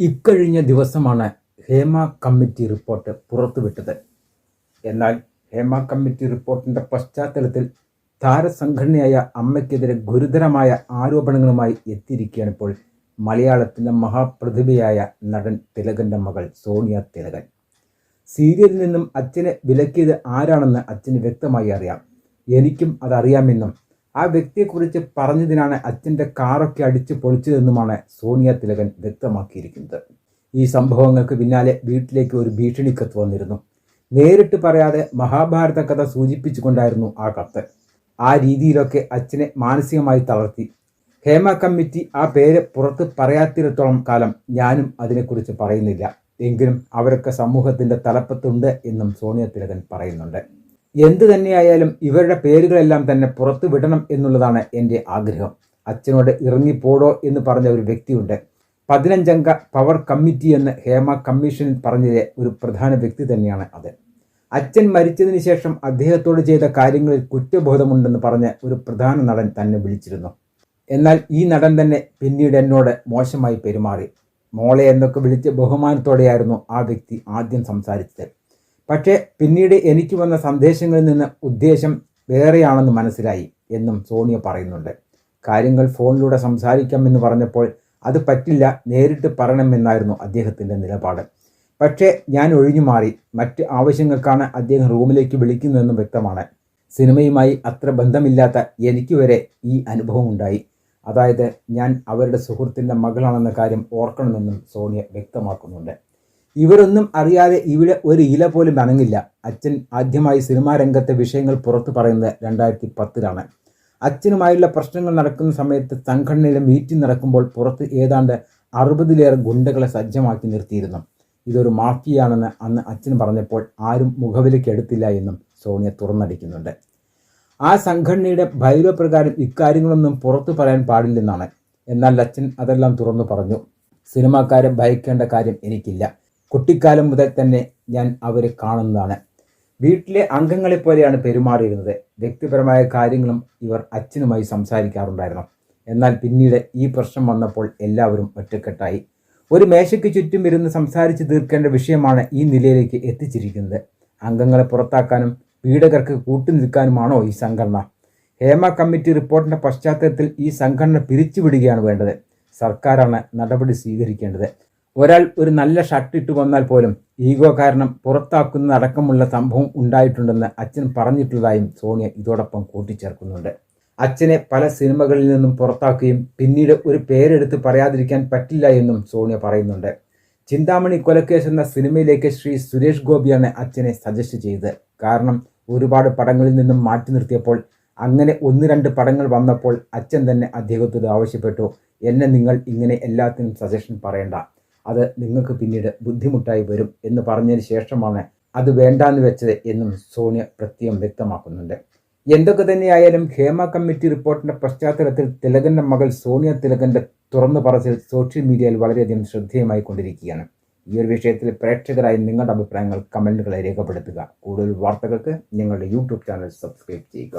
ഇക്കഴിഞ്ഞ ദിവസമാണ് Hema committee report പുറത്തുവിട്ടത്. എന്നാൽ ഹേമ കമ്മിറ്റി റിപ്പോർട്ടിന്റെ പശ്ചാത്തലത്തിൽ താരസംഘടനയായ അമ്മയ്ക്കെതിരെ ഗുരുതരമായ ആരോപണങ്ങളുമായി എത്തിയിരിക്കുകയാണ് ഇപ്പോൾ മലയാളത്തിന്റെ മഹാപ്രതിഭയായ നടൻ തിലകന്റെ മകൾ സോണിയ തിലകൻ. സീരിയലിൽ നിന്നും അച്ഛനെ വിലക്കിയത് ആരാണെന്ന് അച്ഛന് വ്യക്തമായി അറിയാം. എനിക്കും അതറിയാമെന്നും ആ വ്യക്തിയെക്കുറിച്ച് പറഞ്ഞതിനാണ് അച്ഛന്റെ കാറൊക്കെ അടിച്ച് പൊളിച്ചതെന്നുമാണ് സോണിയ തിലകൻ വ്യക്തമാക്കിയിരിക്കുന്നത്. ഈ സംഭവങ്ങൾക്ക് പിന്നാലെ വീട്ടിലേക്ക് ഒരു ഭീഷണി കത്ത് വന്നിരുന്നു. നേരിട്ട് പറയാതെ മഹാഭാരത കഥ സൂചിപ്പിച്ചുകൊണ്ടായിരുന്നു ആ കത്ത്. ആ രീതിയിലൊക്കെ അച്ഛനെ മാനസികമായി തളർത്തി. ഹേമ കമ്മിറ്റി ആ പേര് പുറത്ത് പറയാത്തിടത്തോളം കാലം ഞാനും അതിനെക്കുറിച്ച് പറയുന്നില്ല. എങ്കിലും അവരൊക്കെ സമൂഹത്തിന്റെ തലപ്പത്തുണ്ട് എന്നും സോണിയ തിലകൻ പറയുന്നുണ്ട്. എന്തു തന്നെയായാലും ഇവരുടെ പേരുകളെല്ലാം തന്നെ പുറത്തു വിടണം എന്നുള്ളതാണ് എന്റെ ആഗ്രഹം. അച്ഛനോട് ഇറങ്ങിപ്പോടോ എന്ന് പറഞ്ഞ ഒരു വ്യക്തിയുണ്ട്. പതിനഞ്ചംഗ പവർ കമ്മിറ്റി എന്ന് ഹേമ കമ്മീഷനിൽ പറഞ്ഞതിലെ ഒരു പ്രധാന വ്യക്തി തന്നെയാണ് അത്. അച്ഛൻ മരിച്ചതിന് ശേഷം അദ്ദേഹത്തോട് ചെയ്ത കാര്യങ്ങളിൽ കുറ്റബോധമുണ്ടെന്ന് പറഞ്ഞ് ഒരു പ്രധാന നടൻ തന്നെ വിളിച്ചിരുന്നു. എന്നാൽ ഈ നടൻ തന്നെ പിന്നീട് എന്നോട് മോശമായി പെരുമാറി. മോളെ എന്നൊക്കെ വിളിച്ച ബഹുമാനത്തോടെയായിരുന്നു ആ വ്യക്തി ആദ്യം സംസാരിച്ചത്. പക്ഷേ പിന്നീട് എനിക്ക് വന്ന സന്ദേശങ്ങളിൽ നിന്ന് ഉദ്ദേശം വേറെയാണെന്ന് മനസ്സിലായി എന്നും സോണിയ പറയുന്നുണ്ട്. കാര്യങ്ങൾ ഫോണിലൂടെ സംസാരിക്കാം എന്ന് പറഞ്ഞപ്പോൾ അത് പറ്റില്ല നേരിട്ട് പറയണമെന്നായിരുന്നു അദ്ദേഹത്തിന്റെ നിലപാട്. പക്ഷേ ഞാൻ ഒഴിഞ്ഞു മാറി. മറ്റ് ആവശ്യങ്ങൾക്കാണ് അദ്ദേഹം റൂമിലേക്ക് വിളിക്കുന്നതെന്നും വ്യക്തമാണ്. സിനിമയുമായി അത്ര ബന്ധമില്ലാത്ത എനിക്ക് വരെ ഈ അനുഭവം ഉണ്ടായി. അതായത് ഞാൻ അവരുടെ സുഹൃത്തിന്റെ മകളാണെന്ന കാര്യം ഓർക്കണമെന്നും സോണിയ വ്യക്തമാക്കുന്നുണ്ട്. ഇവരൊന്നും അറിയാതെ ഇവിടെ ഒരു ഇല പോലും അനങ്ങില്ല. അച്ഛൻ ആദ്യമായി സിനിമാ രംഗത്തെ വിഷയങ്ങൾ പുറത്തു പറയുന്നത് രണ്ടായിരത്തി പത്തിലാണ് അച്ഛനുമായുള്ള പ്രശ്നങ്ങൾ നടക്കുന്ന സമയത്ത് സംഘടനയിലെ മീറ്റിംഗ് നടക്കുമ്പോൾ പുറത്ത് ഏതാണ്ട് അറുപതിലേറെ ഗുണ്ടകളെ സജ്ജമാക്കി നിർത്തിയിരുന്നു. ഇതൊരു മാഫിയാണെന്ന് അന്ന് അച്ഛൻ പറഞ്ഞപ്പോൾ ആരും മുഖവിലേക്ക് എടുത്തില്ല എന്നും സോണിയ തുറന്നടിക്കുന്നുണ്ട്. ആ സംഘടനയുടെ ഭൈരവ പ്രകാരം ഇക്കാര്യങ്ങളൊന്നും പുറത്തു പറയാൻ പാടില്ലെന്നാണ്. എന്നാൽ അച്ഛൻ അതെല്ലാം തുറന്നു പറഞ്ഞു. സിനിമാക്കാരെ ഭയക്കേണ്ട കാര്യം എനിക്കില്ല. കുട്ടിക്കാലം മുതൽ തന്നെ ഞാൻ അവരെ കാണുന്നതാണ്. വീട്ടിലെ അംഗങ്ങളെപ്പോലെയാണ് പെരുമാറിയിരുന്നത്. വ്യക്തിപരമായ കാര്യങ്ങളും ഇവർ അച്ഛനുമായി സംസാരിക്കാറുണ്ടായിരുന്നു. എന്നാൽ പിന്നീട് ഈ പ്രശ്നം വന്നപ്പോൾ എല്ലാവരും ഒറ്റക്കെട്ടായി. ഒരു മേശയ്ക്ക് ചുറ്റും ഇരുന്ന് സംസാരിച്ച് തീർക്കേണ്ട വിഷയമാണ് ഈ നിലയിലേക്ക് എത്തിച്ചിരിക്കുന്നത്. അംഗങ്ങളെ പുറത്താക്കാനും പീഡകർക്ക് കൂട്ടുനിൽക്കാനുമാണോ ഈ സംഘടന? ഹേമ കമ്മിറ്റി റിപ്പോർട്ടിന്റെ പശ്ചാത്തലത്തിൽ ഈ സംഘടന പിരിച്ചുവിടുകയാണ് വേണ്ടത്. സർക്കാരാണ് നടപടി സ്വീകരിക്കേണ്ടത്. ഒരാൾ ഒരു നല്ല ഷർട്ട് ഇട്ട് വന്നാൽ പോലും ഈഗോ കാരണം പുറത്താക്കുന്നതടക്കമുള്ള സംഭവം ഉണ്ടായിട്ടുണ്ടെന്ന് അച്ഛൻ പറഞ്ഞിട്ടുള്ളതായും സോണിയ ഇതോടൊപ്പം കൂട്ടിച്ചേർക്കുന്നുണ്ട്. അച്ഛനെ പല സിനിമകളിൽ നിന്നും പുറത്താക്കുകയും പിന്നീട് ഒരു പേരെടുത്ത് പറയാതിരിക്കാൻ പറ്റില്ല എന്നും സോണിയ പറയുന്നുണ്ട്. ചിന്താമണി കൊലക്കേസ് എന്ന സിനിമയിലേക്ക് ശ്രീ സുരേഷ് ഗോപിയാണ് അച്ഛനെ സജസ്റ്റ് ചെയ്തത്. കാരണം ഒരുപാട് പടങ്ങളിൽ നിന്നും മാറ്റി നിർത്തിയപ്പോൾ അങ്ങനെ ഒന്ന് രണ്ട് പടങ്ങൾ വന്നപ്പോൾ അച്ഛൻ തന്നെ അദ്ദേഹത്തോട് ആവശ്യപ്പെട്ടു. എന്നെ നിങ്ങൾ ഇങ്ങനെ എല്ലാത്തിനും സജഷൻ പറയേണ്ട. അത് നിങ്ങൾക്ക് പിന്നീട് ബുദ്ധിമുട്ടായി വരും എന്ന് പറഞ്ഞതിന് ശേഷമാണ് അത് വേണ്ടാന്ന് വെച്ചത് എന്നും സോണിയ പ്രത്യേകം വ്യക്തമാക്കുന്നുണ്ട്. എന്തൊക്കെ തന്നെയായാലും ഹേമ കമ്മിറ്റി റിപ്പോർട്ടിന്റെ പശ്ചാത്തലത്തിൽ തിലകന്റെ മകൾ സോണിയ തിലകന്റെ തുറന്നു പറച്ചിൽ സോഷ്യൽ മീഡിയയിൽ വളരെയധികം ശ്രദ്ധേയമായി കൊണ്ടിരിക്കുകയാണ്. ഈ ഒരു വിഷയത്തിൽ പ്രേക്ഷകരായി നിങ്ങളുടെ അഭിപ്രായങ്ങൾ കമന്റുകളെ രേഖപ്പെടുത്തുക. കൂടുതൽ വാർത്തകൾക്ക് ഞങ്ങളുടെ യൂട്യൂബ് ചാനൽ സബ്സ്ക്രൈബ് ചെയ്യുക.